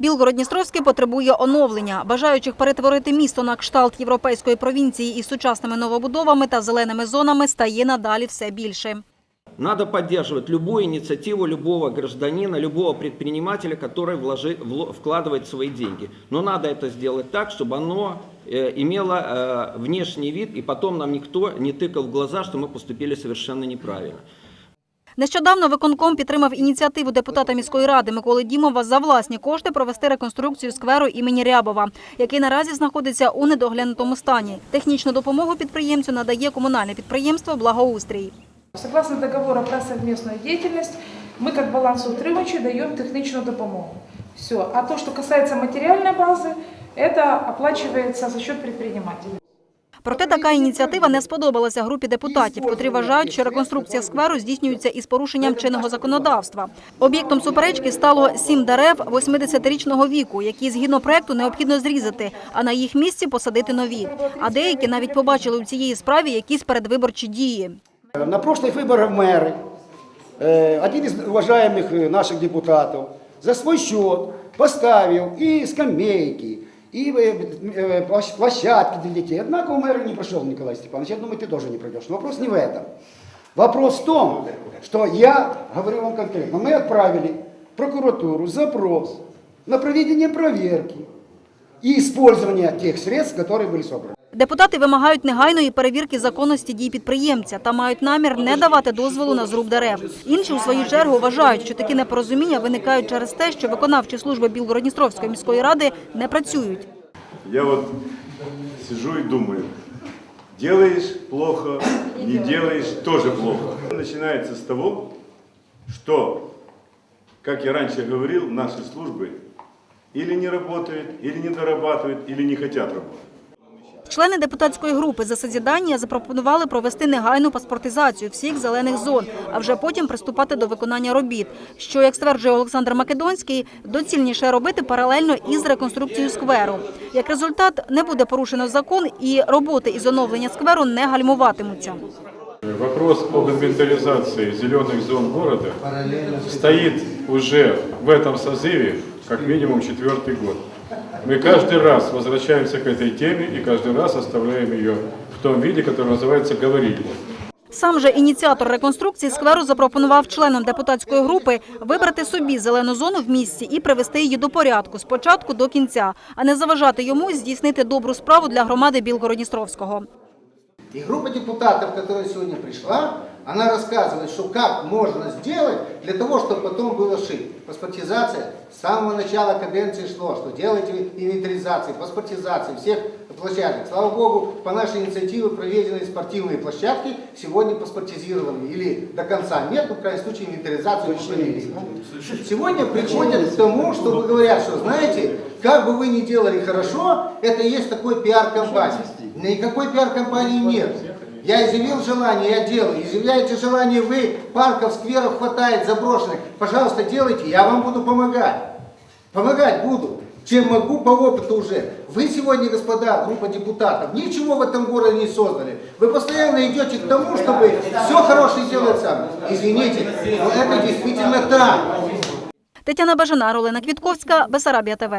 Білгород-Дністровський потребує оновлення. Бажаючих перетворити місто на кшталт європейської провінції із сучасними новобудовами та зеленими зонами стає надалі все більше. Надо поддерживать любую инициативу любого гражданина, любого предпринимателя, который вложи- вло- вкладывает свои деньги. Но надо это сделать так, чтобы оно э, имело э, внешний вид, и потом нам никто не тыкал в глаза, что мы поступили совершенно неправильно. Нещодавно виконком підтримав ініціативу депутата міської ради Миколи Дімова за власні кошти провести реконструкцію скверу імені Рябова, який наразі знаходиться у недоглянутому стані. Технічну допомогу підприємцю надає комунальне підприємство Благоустрій. Согласно договору про совместную деятельность, мы как балансоутримувачі даем технічну допомогу. Все. А то, что касается материальной базы, это оплачивается за счет предпринимателя. Проте така ініціатива не сподобалася групі депутатів, котрі вважають, що реконструкція скверу здійснюється із порушенням чинного законодавства. Об'єктом суперечки стало сім дерев 80-річного віку, які згідно проекту необхідно зрізати, а на їх місці посадити нові. А деякі навіть побачили у цієї справі якісь передвиборчі дії. На прошлых выборах в мэры э, один из уважаемых э, наших депутатов за свой счет поставил и скамейки, и э, э, площ- площадки для детей. Однако у мэра не прошел Николай Степанович. Я думаю, ты тоже не пройдешь. Но вопрос не в этом. Вопрос в том, что я говорю вам конкретно. Мы отправили в прокуратуру запрос на проведение проверки и использование тех средств, которые были собраны. Депутати вимагають негайної перевірки законності дій підприємця та мають намір не давати дозволу на зруб дерев. Інші, у свою чергу, вважають, що такі непорозуміння виникають через те, що виконавчі служби Білгородністровської міської ради не працюють. Я вот сижу и думаю, делаешь плохо, не делаешь тоже плохо. Начинается с того, что, как я раньше говорил, наши службы или не работают, или не дорабатывают, или не хотят работать. Члени депутатської групи за созідання запропонували провести негайну паспортизацію всіх зелених зон, а вже потім приступати до виконання робіт. Що, як стверджує Олександр Македонський, доцільніше робити паралельно із реконструкцією скверу. Як результат, не буде порушено закон і роботи із оновлення скверу не гальмуватимуться. Вопрос об инвентаризации зеленых зон города стоит уже в этом созыве как минимум четвертый год. Мы каждый раз возвращаемся к этой теме и каждый раз оставляем ее в том виде, который называется «говорильня». Сам же ініціатор реконструкції скверу запропонував членам депутатської групи вибрати собі зелену зону в місті і привести її до порядку з початку до кінця, а не заважати йому здійснити добру справу для громади Білгородністровського. И группа депутатов, которая сегодня пришла, она рассказывает, что как можно сделать для того, чтобы потом было шить. Паспортизация с самого начала каденции шло, что делайте инвентаризации, паспортизации всех площадок. Слава Богу, по нашей инициативе проведены спортивные площадки, сегодня паспортизированы или до конца нет, но в крайнем случае инвентаризацию мы провели. Сегодня приходят к тому, чтобы говорят, что знаете, как бы вы ни делали хорошо, это есть такой пиар-компания. Никакой пиар-компании нет. Я изъявил желание, я делаю. Изъявляете желание вы, парков, скверов хватает заброшенных. Пожалуйста, делайте, я вам буду помогать. Помогать буду. Чем могу по опыту уже. Вы сегодня, господа, группа депутатов, ничего в этом городе не создали. Вы постоянно идете к тому, чтобы все хорошее делать сами. Извините, но это действительно так. Тетяна Бажана, Ролена Квітковська, Бесарабія ТВ.